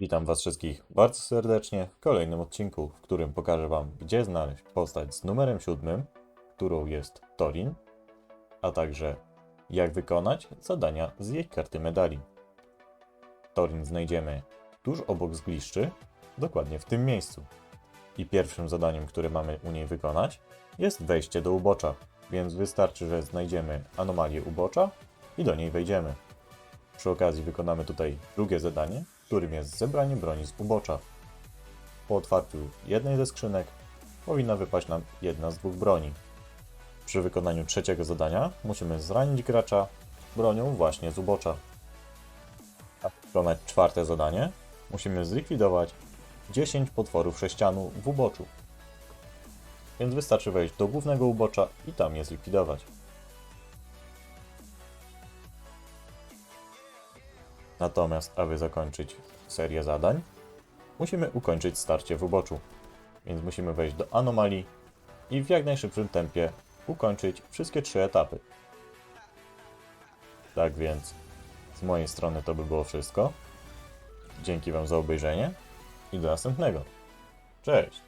Witam Was wszystkich bardzo serdecznie w kolejnym odcinku, w którym pokażę Wam, gdzie znaleźć postać z numerem siódmym, którą jest Torin, a także jak wykonać zadania z jej karty medali. Torin znajdziemy tuż obok zgliszczy, dokładnie w tym miejscu. I pierwszym zadaniem, które mamy u niej wykonać, jest wejście do ubocza, więc wystarczy, że znajdziemy anomalię ubocza i do niej wejdziemy. Przy okazji wykonamy tutaj drugie zadanie, którym jest zebranie broni z ubocza. Po otwarciu jednej ze skrzynek powinna wypaść nam jedna z dwóch broni. Przy wykonaniu trzeciego zadania musimy zranić gracza bronią właśnie z ubocza. A wykonać czwarte zadanie musimy zlikwidować 10 potworów sześcianu w uboczu. Więc wystarczy wejść do głównego ubocza i tam je zlikwidować. Natomiast, aby zakończyć serię zadań, musimy ukończyć starcie w uboczu. Więc musimy wejść do anomalii i w jak najszybszym tempie ukończyć wszystkie trzy etapy. Tak więc, z mojej strony to by było wszystko. Dzięki Wam za obejrzenie i do następnego. Cześć!